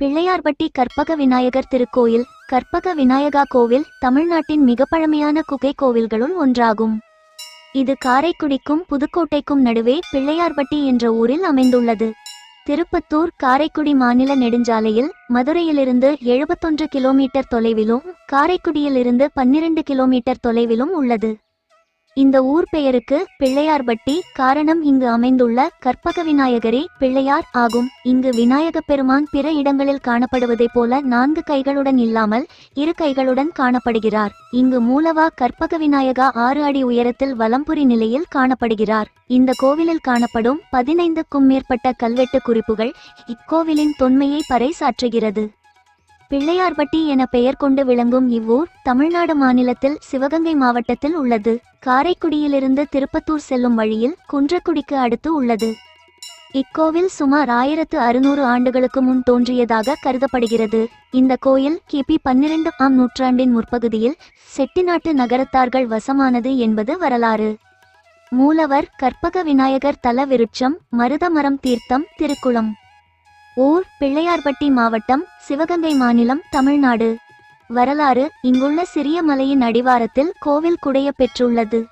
பிள்ளையார்பட்டி கற்பக விநாயகர் திருக்கோயில் கற்பக விநாயகா கோவில் தமிழ்நாட்டின் மிக பழமையான குகை கோவில்களுள் ஒன்றாகும். இது காரைக்குடிக்கும் புதுக்கோட்டைக்கும் நடுவே பிள்ளையார்பட்டி என்ற ஊரில் அமைந்துள்ளது. திருப்பத்தூர் காரைக்குடி மாநில நெடுஞ்சாலையில் மதுரையிலிருந்து எழுபத்தொன்று கிலோமீட்டர் தொலைவிலும் காரைக்குடியிலிருந்து பன்னிரண்டு கிலோமீட்டர் தொலைவிலும் உள்ளது. இந்த ஊர் பெயருக்கு பிள்ளையார்பட்டி காரணம் இங்கு அமைந்துள்ள கற்பக விநாயகரே பிள்ளையார் ஆகும். இங்கு விநாயகப் பெருமான் பிற இடங்களில் காணப்படுவதைப் போல நான்கு கைகளுடன் இல்லாமல் இரு கைகளுடன் காணப்படுகிறார். இங்கு மூலவா கற்பக விநாயகா ஆறு அடி உயரத்தில் வலம்புரி நிலையில் காணப்படுகிறார். இந்த கோவிலில் காணப்படும் பதினைந்துக்கும் மேற்பட்ட கல்வெட்டு குறிப்புகள் இக்கோவிலின் தொன்மையை பறைசாற்றுகிறது. பிள்ளையார்பட்டி என பெயர் கொண்டு விளங்கும் இவ்வூர் தமிழ்நாடு மாநிலத்தில் சிவகங்கை மாவட்டத்தில் உள்ளது. காரைக்குடியிலிருந்து திருப்பத்தூர் செல்லும் வழியில் குன்றக்குடிக்கு அடுத்து உள்ளது. இக்கோவில் சுமார் ஆயிரத்து அறுநூறு ஆண்டுகளுக்கு முன் தோன்றியதாக கருதப்படுகிறது. இந்த கோயில் கிபி பன்னிரண்டு ஆம் நூற்றாண்டின் முற்பகுதியில் செட்டிநாட்டு நகரத்தார்கள் வசமானது என்பது வரலாறு. மூலவர் கற்பக விநாயகர் தல விருட்சம் மருதமரம் தீர்த்தம் திருக்குளம். ஊர் பிள்ளையார்பட்டி மாவட்டம் சிவகங்கை மாநிலம் தமிழ்நாடு. வரலாறு இங்குள்ள சிறிய மலையின் அடிவாரத்தில் கோவில் குடைய பெற்றுள்ளது.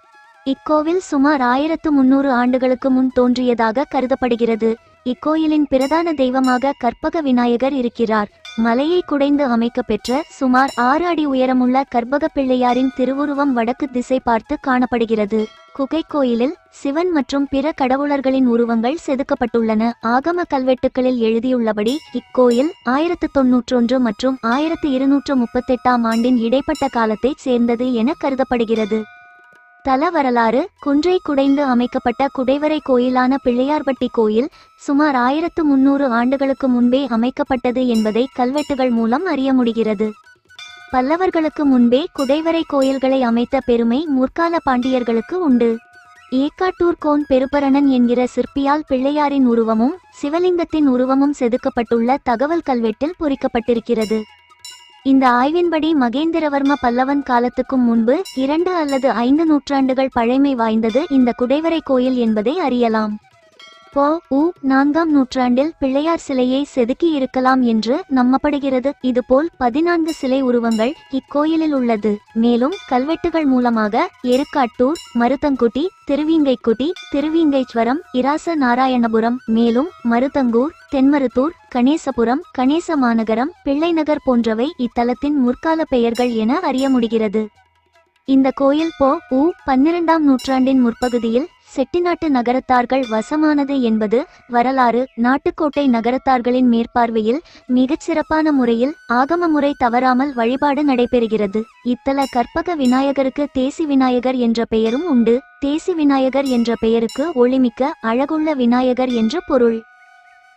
இக்கோவில் சுமார் ஆயிரத்து முன்னூறு ஆண்டுகளுக்கு முன் தோன்றியதாக கருதப்படுகிறது. இக்கோயிலின் பிரதான தெய்வமாக கற்பக விநாயகர் இருக்கிறார். மலையை குடைந்து அமைக்கப்பெற்ற சுமார் ஆறு அடி உயரமுள்ள கர்ப்பக பிள்ளையாரின் திருவுருவம் வடக்கு திசை பார்த்து காணப்படுகிறது. குகை கோயிலில் சிவன் மற்றும் பிற கடவுளர்களின் உருவங்கள் செதுக்கப்பட்டுள்ளன. ஆகம கல்வெட்டுகளில் எழுதியுள்ளபடி இக்கோயில் ஆயிரத்து தொன்னூற்றொன்று மற்றும் ஆயிரத்து இருநூற்று முப்பத்தெட்டாம் ஆண்டின் இடைப்பட்ட காலத்தைச் சேர்ந்தது என கருதப்படுகிறது. தல வரலாறு குன்றை குடைந்து அமைக்கப்பட்ட குடைவரை கோயிலான பிள்ளையார்பட்டி கோயில் சுமார் ஆயிரத்து முன்னூறு ஆண்டுகளுக்கு முன்பே அமைக்கப்பட்டது என்பதை கல்வெட்டுகள் மூலம் அறிய முடிகிறது. பல்லவர்களுக்கு முன்பே குடைவரை கோயில்களை அமைத்த பெருமை முற்கால பாண்டியர்களுக்கு உண்டு. ஏக்காட்டூர் கோன் பெருபரணன் என்கிற சிற்பியால் பிள்ளையாரின் உருவமும் சிவலிங்கத்தின் உருவமும் செதுக்கப்பட்டுள்ள தகவல் கல்வெட்டில் பொறிக்கப்பட்டிருக்கிறது. இந்த ஆய்வின்படி மகேந்திரவர்ம பல்லவன் காலத்துக்கும் முன்பு இரண்டு அல்லது ஐந்து நூற்றாண்டுகள் பழமை வாய்ந்தது இந்த குடைவரை கோயில் என்பதை அறியலாம். பொ உ நான்காம் நூற்றாண்டில் பிள்ளையார் சிலையை செதுக்கி இருக்கலாம் என்று நம்பப்படுகிறது. இதுபோல் பதினான்கு சிலை உருவங்கள் இக்கோயிலில் உள்ளது. மேலும் கல்வெட்டுகள் மூலமாக எருக்காட்டூர் மருதங்குட்டி திருவிங்கைக்குட்டி திருவிங்கைச்வரம் இராச நாராயணபுரம் மேலும் மருதங்கூர் தென்மருத்தூர் கணேசபுரம் கணேச மாநகரம் பிள்ளைநகர் போன்றவை இத்தலத்தின் முற்கால பெயர்கள் என அறிய முடிகிறது. இந்த கோயில் போ உ பன்னிரெண்டாம் நூற்றாண்டின் முற்பகுதியில் செட்டிநாட்டு நகரத்தார்கள் வசமானது என்பது வரலாறு. நாட்டுக்கோட்டை நகரத்தார்களின் மேற்பார்வையில் மிகச் சிறப்பான முறையில் ஆகம முறை தவறாமல் வழிபாடு நடைபெறுகிறது. இத்தல கற்பக விநாயகருக்கு தேசி விநாயகர் என்ற பெயரும் உண்டு. தேசி விநாயகர் என்ற பெயருக்கு ஒளிமிக்க அழகுள்ள விநாயகர் என்று பொருள்.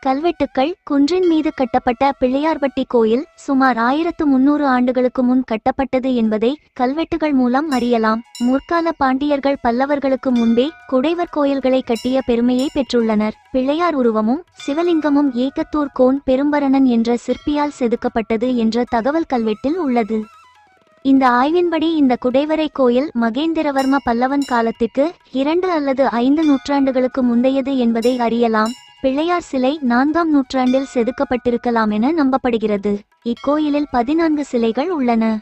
கல்வெட்டுக்கள் குன்றின் மீது கட்டப்பட்ட பிள்ளையார்பட்டி கோயில் சுமார் ஆயிரத்து முன்னூறு ஆண்டுகளுக்கு முன் கட்டப்பட்டது என்பதை கல்வெட்டுகள் மூலம் அறியலாம். முற்கால பாண்டியர்கள் பல்லவர்களுக்கு முன்பே குடைவர் கோயில்களை கட்டிய பெருமையை பெற்றுள்ளனர். பிள்ளையார் உருவமும் சிவலிங்கமும் ஏக்கத்தூர் கோன் பெரும்பரணன் என்ற சிற்பியால் செதுக்கப்பட்டது என்ற தகவல் கல்வெட்டில் உள்ளது. இந்த ஆய்வின்படி இந்த குடைவரை கோயில் மகேந்திரவர்ம பல்லவன் காலத்துக்கு இரண்டு அல்லது ஐந்து நூற்றாண்டுகளுக்கு முந்தையது என்பதை அறியலாம். பிள்ளையார் சிலை நான்காம் நூற்றாண்டில் செதுக்கப்பட்டிருக்கலாம் என நம்பப்படுகிறது. இக்கோயிலில் பதினான்கு சிலைகள் உள்ளன.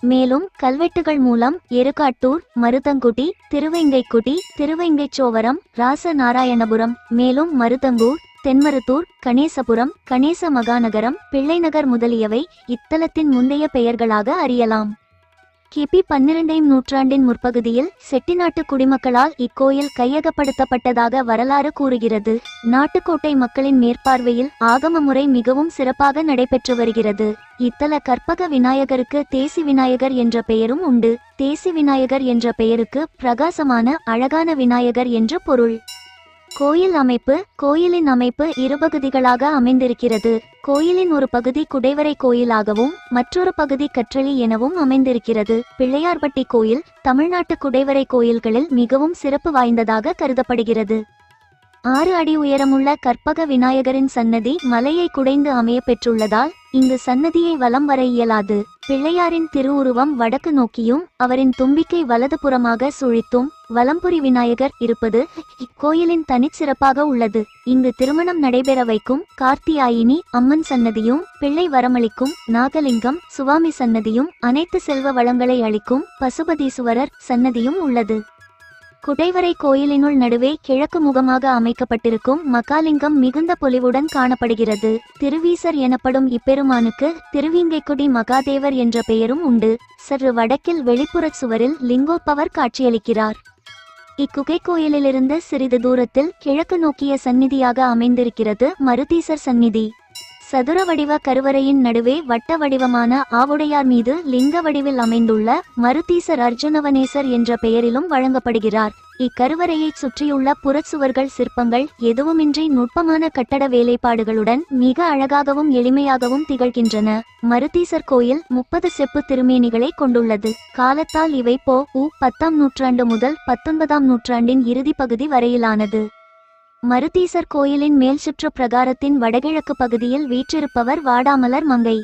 மேலும் கல்வெட்டுகள் மூலம் எருக்காட்டூர் மருதங்குடி திருவெங்கைக்குடி திருவெங்கைச்சோவரம் ராச நாராயணபுரம் மேலும் மருதங்கூர் தென்மருத்தூர் கணேசபுரம் கணேச மகாநகரம் பிள்ளைநகர் முதலியவை இத்தலத்தின் முந்தைய பெயர்களாக அறியலாம். கிபி பன்னிரண்டாம் நூற்றாண்டின் முற்பகுதியில் செட்டிநாட்டு குடிமக்களால் இக்கோயில் கையகப்படுத்தப்பட்டதாக வரலாறு கூறுகிறது. நாட்டுக்கோட்டை மக்களின் மேற்பார்வையில் ஆகம முறை மிகவும் சிறப்பாக நடைபெற்று வருகிறது. இத்தல கற்பக விநாயகருக்கு தேசி விநாயகர் என்ற பெயரும் உண்டு. தேசி விநாயகர் என்ற பெயருக்கு பிரகாசமான அழகான விநாயகர் என்று பொருள். கோயில் அமைப்பு கோயிலின் அமைப்பு இரு பகுதிகளாக அமைந்திருக்கிறது. கோயிலின் ஒரு பகுதி குடைவரை கோயிலாகவும் மற்றொரு பகுதி கற்றளி எனவும் அமைந்திருக்கிறது. பிள்ளையார்பட்டி கோயில் தமிழ்நாட்டு குடைவரை கோயில்களில் மிகவும் சிறப்பு வாய்ந்ததாக கருதப்படுகிறது. ஆறு அடி உயரமுள்ள கற்பக விநாயகரின் சன்னதி மலையை குடைந்து அமைய பெற்றுள்ளதால் இங்கு சன்னதியை வலம் வர இயலாது. பிள்ளையாரின் திருவுருவம் வடக்கு நோக்கியும் அவரின் தும்பிக்கை வலதுபுறமாக சுழித்தும் வலம்புரி விநாயகர் இருப்பது இக்கோயிலின் தனிச்சிறப்பாக உள்ளது. இங்கு திருமணம் நடைபெற வைக்கும் கார்த்தியாயினி அம்மன் சன்னதியும் பிள்ளை வரமளிக்கும் நாகலிங்கம் சுவாமி சன்னதியும் அனைத்து செல்வ வளங்களை அளிக்கும் பசுபதீசுவரர் சன்னதியும் உள்ளது. குடைவரை கோயிலினுள் நடுவே கிழக்கு முகமாக அமைக்கப்பட்டிருக்கும் மகாலிங்கம் மிகுந்த பொலிவுடன் காணப்படுகிறது. திருவீசர் எனப்படும் இப்பெருமானுக்கு திருவிங்கைக்குடி மகாதேவர் என்ற பெயரும் உண்டு. சற்று வடக்கில் வெளிப்புறச் சுவரில் லிங்கோப்பவர் காட்சியளிக்கிறார். இக்குகை கோயிலிலிருந்து சிறிது தூரத்தில் கிழக்கு நோக்கிய சந்நிதியாக அமைந்திருக்கிறது மருதீசர் சந்நிதி. சதுர வடிவ கருவறையின் நடுவே வட்ட வடிவமான ஆவுடையார் மீது லிங்க வடிவில் அமைந்துள்ள மருதீசர் அர்ஜுனவனேசர் என்ற பெயரிலும் வழங்கப்படுகிறார். இக்கருவறையைச் சுற்றியுள்ள புறச்சுவர்கள் சிற்பங்கள் எதுவுமின்றி நுட்பமான கட்டட வேலைப்பாடுகளுடன் மிக அழகாகவும் எளிமையாகவும் திகழ்கின்றன. மருதீசர் கோயில் முப்பது செப்பு திருமேனிகளை கொண்டுள்ளது. காலத்தால் இவை போ உ பத்தாம் நூற்றாண்டு முதல் பத்தொன்பதாம் நூற்றாண்டின் இறுதி பகுதி வரையிலானது. மருதீசர் கோயிலின் மேல் சுற்று பிரகாரத்தின் வடகிழக்கு பகுதியில் வீற்றிருப்பவர் வாடாமலர் மங்கை.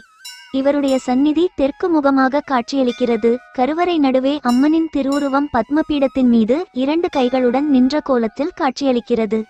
இவருடைய சந்நிதி தெற்கு முகமாக காட்சியளிக்கிறது. கருவறை நடுவே அம்மனின் திருவுருவம் பத்மபீடத்தின் மீது இரண்டு கைகளுடன் நின்ற கோலத்தில் காட்சியளிக்கிறது.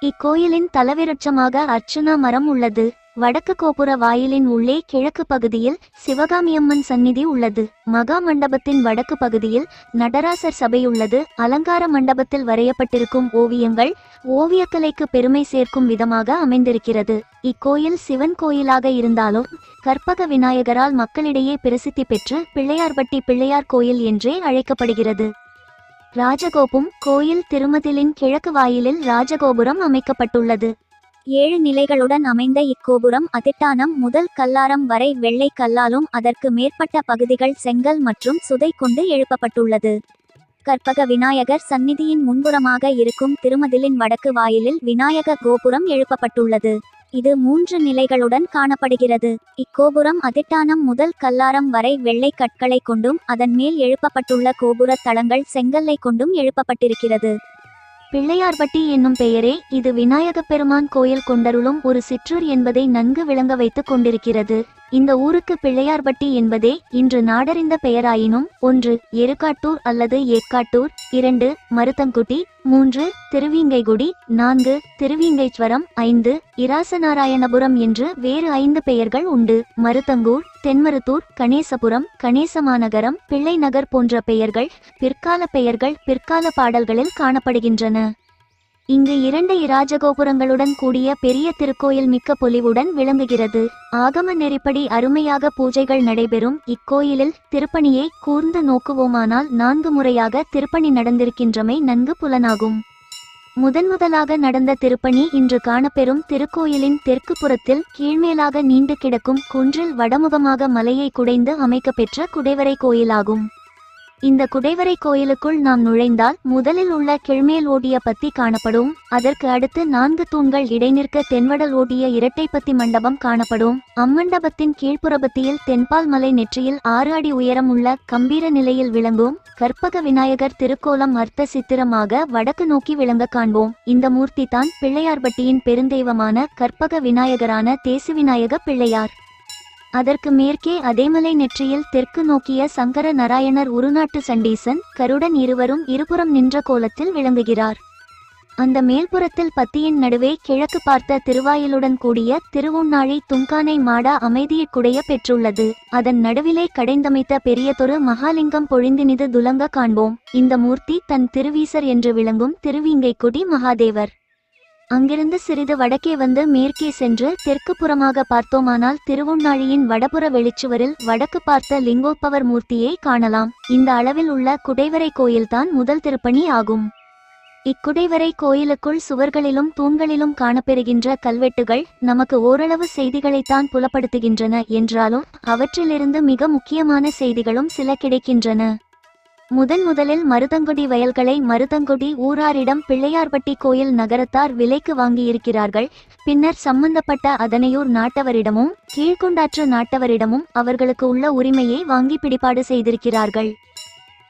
இக்கோயிலின் தலவிருட்சமாக அர்ச்சுனா மரம் உள்ளது. வடக்கு கோபுர வாயிலின் உள்ளே கிழக்கு பகுதியில் சிவகாமியம்மன் சந்நிதி உள்ளது. மகா மண்டபத்தின் வடக்கு பகுதியில் நடராசர் சபை உள்ளது. அலங்கார மண்டபத்தில் வரையப்பட்டிருக்கும் ஓவியங்கள் ஓவியக்கலைக்கு பெருமை சேர்க்கும் விதமாக அமைந்திருக்கிறது. இக்கோயில் சிவன் கோயிலாக இருந்தாலும் கற்பக விநாயகரால் மக்களிடையே பிரசித்தி பெற்று பிள்ளையார்பட்டி பிள்ளையார் கோயில் என்றே அழைக்கப்படுகிறது. ராஜகோபும் கோயில் திருமதிலின் கிழக்கு வாயிலில் ராஜகோபுரம் அமைக்கப்பட்டுள்ளது. ஏழு நிலைகளுடன் அமைந்த இக்கோபுரம் அதிட்டானம் முதல் கல்லாரம் வரை வெள்ளை கல்லாலும் அதற்கு மேற்பட்ட பகுதிகள் செங்கல் மற்றும் சுதை கொண்டு எழுப்பப்பட்டுள்ளது. கற்பக விநாயகர் சந்நிதியின் முன்புறமாக இருக்கும் திருமதிலின் வடக்கு வாயிலில் விநாயக கோபுரம் எழுப்பப்பட்டுள்ளது. இது மூன்று நிலைகளுடன் காணப்படுகிறது. இக்கோபுரம் அதிட்டானம் முதல் கல்லாரம் வரை வெள்ளை கற்களை கொண்டும் அதன் மேல் எழுப்பப்பட்டுள்ள கோபுர தளங்கள் செங்கல்லை கொண்டும் எழுப்பப்பட்டிருக்கிறது. பிள்ளையார்பட்டி என்னும் பெயரே இது விநாயகப் பெருமான் கோயில் கொண்டருளும் ஒரு சிற்றூர் என்பதை நன்கு விளங்க வைத்துக் கொண்டிருக்கிறது. இந்த ஊருக்கு பிள்ளையார்பட்டி என்பதே இன்று நாடறிந்த பெயராயினும் ஒன்று எருக்காட்டூர் அல்லது ஏற்காட்டூர் இரண்டு மருத்தங்குட்டி மூன்று திருவிங்கைகுடி நான்கு திருவிங்கைஸ்வரம் ஐந்து இராசநாராயணபுரம் என்று வேறு ஐந்து பெயர்கள் உண்டு. மருத்தங்கூர் தென்மருத்தூர் கணேசபுரம் கணேசமாநகரம் பிள்ளை நகர் போன்ற பெயர்கள் பிற்கால பெயர்கள் பிற்கால பாடல்களில் காணப்படுகின்றன. இங்கு இரண்டு இராஜகோபுரங்களுடன் கூடிய பெரிய திருக்கோயில் மிக்க பொலிவுடன் விளங்குகிறது. ஆகம நெறிப்படி அருமையாக பூஜைகள் நடைபெறும். இக்கோயிலில் திருப்பணியை கூர்ந்து நோக்குவோமானால் நான்கு முறையாக திருப்பணி நடந்திருக்கின்றமை நன்கு புலனாகும். முதன் முதலாக நடந்த திருப்பணி இன்று காணப்பெறும் திருக்கோயிலின் தெற்கு புறத்தில் கீழ்மேலாக நீண்டு கிடக்கும் குன்றில் வடமுகமாக மலையை குடைந்து அமைக்கப்பெற்ற குடைவரை கோயிலாகும். இந்த குடைவரை கோயிலுக்குள் நாம் நுழைந்தால் முதலில் உள்ள கிழ்மேல் ஓடிய பத்தி காணப்படும். அதற்கு அடுத்து நான்கு தூண்கள் இடைநிற்க தென்வடல் ஓடிய இரட்டைப்பத்தி மண்டபம் காணப்படும். அம்மண்டபத்தின் கீழ்ப்புறபத்தியில் தென்பால் மலை நெற்றியில் ஆறு அடி உயரம் உள்ள கம்பீர நிலையில் விளங்கும் கற்பக விநாயகர் திருக்கோலம் அர்த்த சித்திரமாக வடக்கு நோக்கி விளங்க காண்போம். இந்த மூர்த்தி தான் பிள்ளையார்பட்டியின் பெருந்தெய்வமான கற்பக விநாயகரான தேசு விநாயக பிள்ளையார். அதற்கு மேற்கே அதேமலை நெற்றியில் தெற்கு நோக்கிய சங்கர நாராயணர் உருநாட்டு சண்டீசன் கருடன் இருவரும் இருபுறம் நின்ற கோலத்தில் விளங்குகிறார். அந்த மேல்புறத்தில் பத்தியின் நடுவே கிழக்கு பார்த்த திருவாயிலுடன் கூடிய திருவுண்ணாழி துங்கானை மாடா அமைதியைக் குடைய பெற்றுள்ளது. அதன் நடுவிலே கடைந்தமைத்த பெரியதொரு மகாலிங்கம் பொழிந்தினிது துலங்க காண்போம். இந்த மூர்த்தி தன் திருவீசர் என்று விளங்கும் திருவீங்கைக்குடி மகாதேவர். அங்கிருந்து சிறிது வடக்கே வந்து மேற்கே சென்று தெற்கு புறமாக பார்த்தோமானால் திருவுண்ணாழியின் வடபுற வெளிச்சுவரில் வடக்கு பார்த்த லிங்கோப்பவர் மூர்த்தியை காணலாம். இந்த அளவில் உள்ள குடைவரை கோயில்தான் முதல் திருப்பணி ஆகும். இக்குடைவரை கோயிலுக்குள் சுவர்களிலும் தூண்களிலும் காணப்பெறுகின்ற கல்வெட்டுகள் நமக்கு ஓரளவு செய்திகளைத்தான் புலப்படுத்துகின்றன. என்றாலும் அவற்றிலிருந்து மிக முக்கியமான செய்திகளும் சில கிடைக்கின்றன. முதன் முதலில் மருதங்குடி வயல்களை மருதங்குடி ஊராரிடம் பிள்ளையார்பட்டி கோயில் நகரத்தார் விலைக்கு வாங்கியிருக்கிறார்கள். பின்னர் சம்பந்தப்பட்ட அதனையூர் நாட்டவரிடமும் கீழ்கொண்டாற்று நாட்டவரிடமும் அவர்களுக்கு உள்ள உரிமையை வாங்கி பிடிபாடு செய்திருக்கிறார்கள்.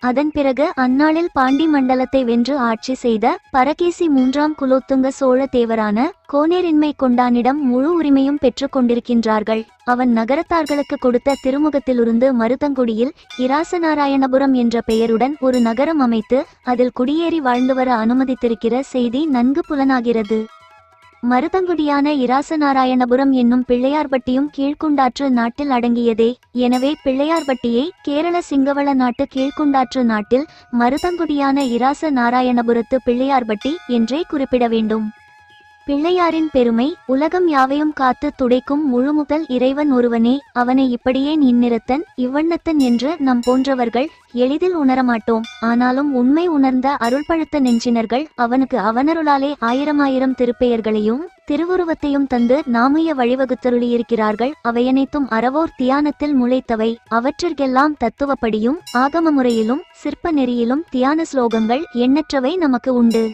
அதன் பிறகு அந்நாளில் பாண்டி மண்டலத்தை வென்று ஆட்சி செய்த பரகேசி மூன்றாம் குலோத்துங்க சோழ தேவரான கோனேரின்மை கொண்டானிடம் முழு உரிமையும் பெற்றுக் கொண்டிருக்கின்றார்கள். அவன் நகரத்தார்களுக்கு கொடுத்த திருமுகத்திலிருந்து மருதங்குடியில் இராசநாராயணபுரம் என்ற பெயருடன் ஒரு நகரம் அமைத்து அதில் குடியேறி வாழ்ந்து வர அனுமதித்திருக்கிற செய்தி நன்கு புலனாகிறது. மருதங்குடியான இராசநாராயணபுரம் என்னும் பிள்ளையார்பட்டியும் கீழ்குண்டாற்று நாட்டில் அடங்கியதே. எனவே பிள்ளையார்பட்டியை கேரள சிங்கவள நாட்டு கீழ்குண்டாற்று நாட்டில் மருதங்குடியான இராச நாராயணபுரத்து பிள்ளையார்பட்டி என்றே குறிப்பிட வேண்டும். பிள்ளையாரின் பெருமை உலகம் யாவையும் காத்து துடைக்கும் முழுமுதல் இறைவன் ஒருவனே அவனை இப்படியே இந்நிறத்தன் இவ்வண்ணத்தன் என்று நம் போன்றவர்கள் எளிதில் உணரமாட்டோம். ஆனாலும் உண்மை உணர்ந்த அருள்பழுத்த நெஞ்சினர்கள் அவனுக்கு அவனருளாலே ஆயிரமாயிரம் திருப்பெயர்களையும் திருவுருவத்தையும் தந்து நாமுய வழிவகுத்தருளியிருக்கிறார்கள். அவையனைத்தும் அறவோர் தியானத்தில் முளைத்தவை. அவற்றிற்கெல்லாம் தத்துவப்படியும் ஆகம முறையிலும் சிற்ப நெறியிலும் தியான ஸ்லோகங்கள் எண்ணற்றவை நமக்கு உண்டு.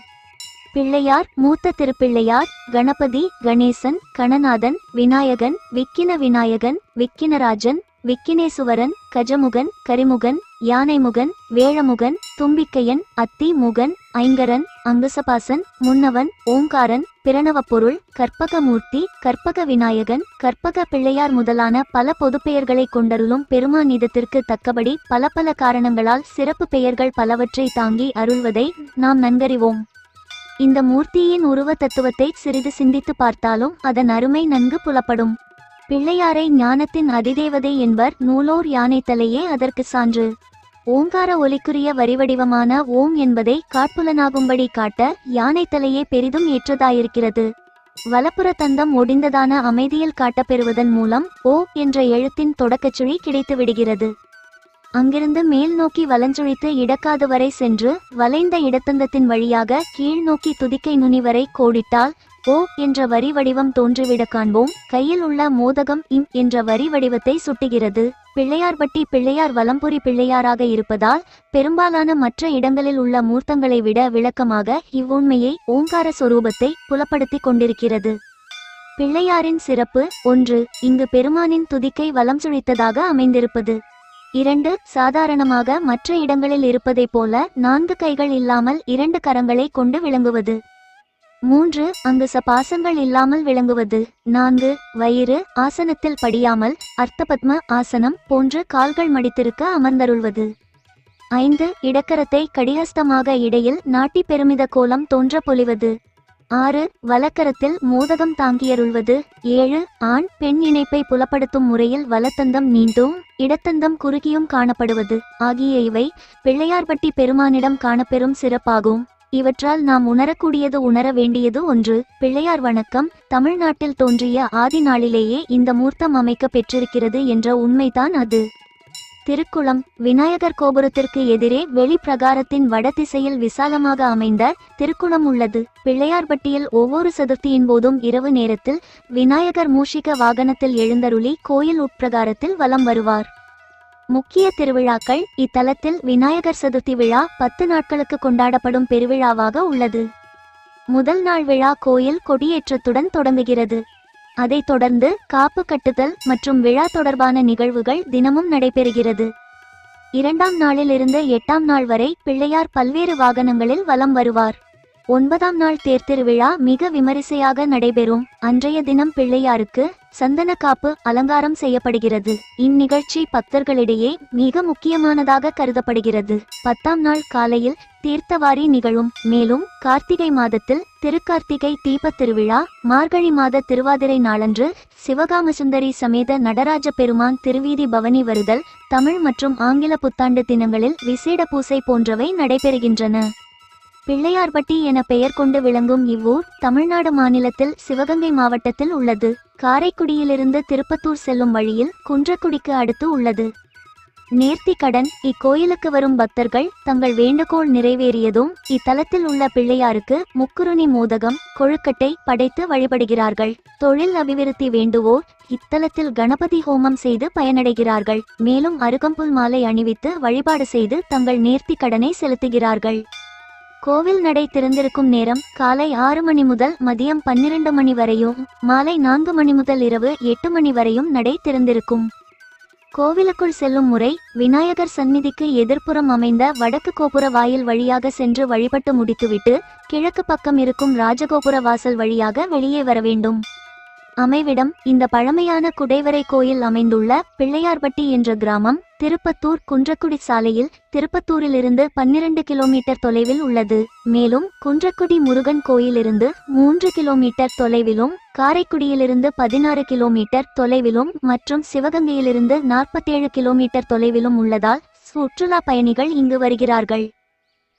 பிள்ளையார் மூத்த திருப்பிள்ளையார் கணபதி கணேசன் கணநாதன் விநாயகன் விக்கின விநாயகன் விக்கினராஜன் விக்கினேசுவரன் கஜமுகன் கரிமுகன் யானைமுகன் வேழமுகன் தும்பிக்கையன் அத்தி முகன் ஐங்கரன் அங்குசபாசன் முன்னவன் ஓங்காரன் பிரணவப்பொருள் கற்பகமூர்த்தி கற்பக விநாயகன் கற்பக பிள்ளையார் முதலான பல பொதுப்பெயர்களை கொண்டருளும் பெருமானிதத்திற்கு தக்கபடி பல பல காரணங்களால் சிறப்பு பெயர்கள் பலவற்றை தாங்கி அருள்வதை நாம் நன்கறிவோம். இந்த மூர்த்தியின் உருவ தத்துவத்தை சிறிது சிந்தித்து பார்த்தாலும் அதன் அருமை நன்கு புலப்படும். பிள்ளையாரை ஞானத்தின் அதிதேவதை என்பர் நூலோர் யானைத்தலையே அதற்கு சான்று. ஓங்கார ஒலிக்குரிய வரிவடிவமான ஓம் என்பதை காட்புலனாகும்படி காட்ட யானை தலையே பெரிதும் ஏற்றதாயிருக்கிறது. வலப்புற தந்தம் ஒடிந்ததான அமைதியில் காட்டப்பெறுவதன் மூலம் ஓ என்ற எழுத்தின் தொடக்கச்சுழி கிடைத்து விடுகிறது அங்கிருந்து மேல் நோக்கி வலஞ்சுழித்து இடக்காது வரை சென்று வளைந்த இடத்தந்தத்தின் வழியாக கீழ் நோக்கி துதிக்கை நுனி வரை கோடிட்டால் ஓ என்ற வரி வடிவம் தோன்றிவிட காண்போம். கையில் உள்ள மோதகம் இம் என்ற வரி வடிவத்தை சுட்டுகிறது. பிள்ளையார்பட்டி பிள்ளையார் வலம்புரி பிள்ளையாராக இருப்பதால் பெரும்பாலான மற்ற இடங்களில் உள்ள மூர்த்தங்களை விட விளக்கமாக இவ்வுண்மையை ஓங்கார சொரூபத்தை புலப்படுத்திக் கொண்டிருக்கிறது. பிள்ளையாரின் சிறப்பு ஒன்று இங்கு பெருமானின் துதிக்கை வலம் சுழித்ததாக அமைந்திருப்பது. இரண்டு சாதாரணமாக மற்ற இடங்களில் இருப்பதைப் போல நான்கு கைகள் இல்லாமல் இரண்டு கரங்களை கொண்டு விளங்குவது. மூன்று அங்கு சபாசங்கள் இல்லாமல் விளங்குவது. நான்கு வயிறு ஆசனத்தில் படியாமல் அர்த்தபத்ம ஆசனம் போன்று கால்கள் மடித்திருக்க அமர்ந்தருள்வது. ஐந்து இடக்கரத்தை கடிகஸ்தமாக இடையில் நாட்டி பெருமித கோலம் தோன்ற பொலிவது. ஆறு வலக்கரத்தில் மோதகம் தாங்கியருள்வது. ஏழு ஆண் பெண் இணைப்பை புலப்படுத்தும் முறையில் வலத்தந்தம் நீண்டும் இடத்தந்தம் குறுகியும் காணப்படுவது. ஆகிய இவை பிள்ளையார்பட்டி பெருமானிடம் காணப்பெறும் சிறப்பாகும். இவற்றால் நாம் உணரக்கூடியது உணர வேண்டியது ஒன்று. பிள்ளையார் வணக்கம். தமிழ்நாட்டில் தோன்றிய ஆதி நாளிலேயே இந்த மூர்த்தம் அமைக்க பெற்றிருக்கிறது என்ற உண்மைதான் அது. திருக்குளம் விநாயகர் கோபுரத்திற்கு எதிரே வெளிப்பிரகாரத்தின் வடதிசையில் விசாலமாக அமைந்த திருக்குளம் உள்ளது. பிள்ளையார்பட்டியில் ஒவ்வொரு சதுர்த்தியின் போதும் இரவு நேரத்தில் விநாயகர் மூஷிக வாகனத்தில் எழுந்தருளி கோயில் உட்பிரகாரத்தில் வலம் வருவார். முக்கிய திருவிழாக்கள் இத்தலத்தில் விநாயகர் சதுர்த்தி விழா பத்து நாட்களுக்கு கொண்டாடப்படும் பெருவிழாவாக உள்ளது. முதல் நாள் விழா கோயில் கொடியேற்றத்துடன் தொடங்குகிறது. அதைத் தொடர்ந்து காப்பு கட்டுதல் மற்றும் விழா தொடர்பான நிகழ்வுகள் தினமும் நடைபெறுகிறது. இரண்டாம் நாளிலிருந்து எட்டாம் நாள் வரை பிள்ளையார் பல்வேறு வாகனங்களில் வலம் வருவார். ஒன்பதாம் நாள் தேர்திருவிழா மிக விமரிசையாக நடைபெறும். அன்றைய தினம் பிள்ளையாருக்கு சந்தன காப்பு அலங்காரம் செய்யப்படுகிறது. இந்நிகழ்ச்சி பக்தர்களிடையே மிக முக்கியமானதாக கருதப்படுகிறது. பத்தாம் நாள் காலையில் தீர்த்தவாரி நிகழும். மேலும் கார்த்திகை மாதத்தில் திருக்கார்த்திகை தீபத் திருவிழா மார்கழி மாத திருவாதிரை நாளன்று சிவகாமசுந்தரி சமேத நடராஜ பெருமான் திருவீதி பவனி வருதல் தமிழ் மற்றும் ஆங்கில புத்தாண்டு தினங்களில் விசேட பூசை போன்றவை நடைபெறுகின்றன. பிள்ளையார்பட்டி என பெயர் கொண்டு விளங்கும் இவ்வூர் தமிழ்நாடு மாநிலத்தில் சிவகங்கை மாவட்டத்தில் உள்ளது. காரைக்குடியிலிருந்து திருப்பத்தூர் செல்லும் வழியில் குன்றக்குடிக்கு அடுத்து உள்ளது. நேர்த்தி கடன் இக்கோயிலுக்கு வரும் பக்தர்கள் தங்கள் வேண்டுகோள் நிறைவேறியதும் இத்தலத்தில் உள்ள பிள்ளையாருக்கு முக்குருணி மோதகம் கொழுக்கட்டை படைத்து வழிபடுகிறார்கள். தொழில் அபிவிருத்தி வேண்டுவோர் இத்தலத்தில் கணபதி ஹோமம் செய்து பயனடைகிறார்கள். மேலும் அருகம்புல் மாலை அணிவித்து வழிபாடு செய்து தங்கள் நேர்த்தி கடனை செலுத்துகிறார்கள். கோவில் நடை திறந்திருக்கும் நேரம் காலை ஆறு மணி முதல் மதியம் பன்னிரண்டு மணி வரையும் மாலை நான்கு மணி முதல் இரவு எட்டு மணி வரையும் நடை திறந்திருக்கும். கோவிலுக்குள் செல்லும் முறை விநாயகர் சந்நிதிக்கு எதிர்ப்புறம் அமைந்த வடக்கு கோபுர வாயில் வழியாக சென்று வழிபட்டு முடித்துவிட்டு கிழக்கு பக்கம் இருக்கும் ராஜகோபுர வாசல் வழியாக வெளியே வர வேண்டும். அமைவிடம் இந்த பழமையான குடைவரை கோயில் அமைந்துள்ள பிள்ளையார்பட்டி என்ற கிராமம் திருப்பத்தூர் குன்றக்குடி சாலையில் திருப்பத்தூரிலிருந்து பன்னிரண்டு கிலோமீட்டர் தொலைவில் உள்ளது. மேலும் குன்றக்குடி முருகன் கோயிலிருந்து மூன்று கிலோமீட்டர் தொலைவிலும் காரைக்குடியிலிருந்து பதினாறு கிலோமீட்டர் தொலைவிலும் மற்றும் சிவகங்கையிலிருந்து நாற்பத்தேழு கிலோமீட்டர் தொலைவிலும் உள்ளதால் சுற்றுலா பயணிகள் இங்கு வருகிறார்கள்.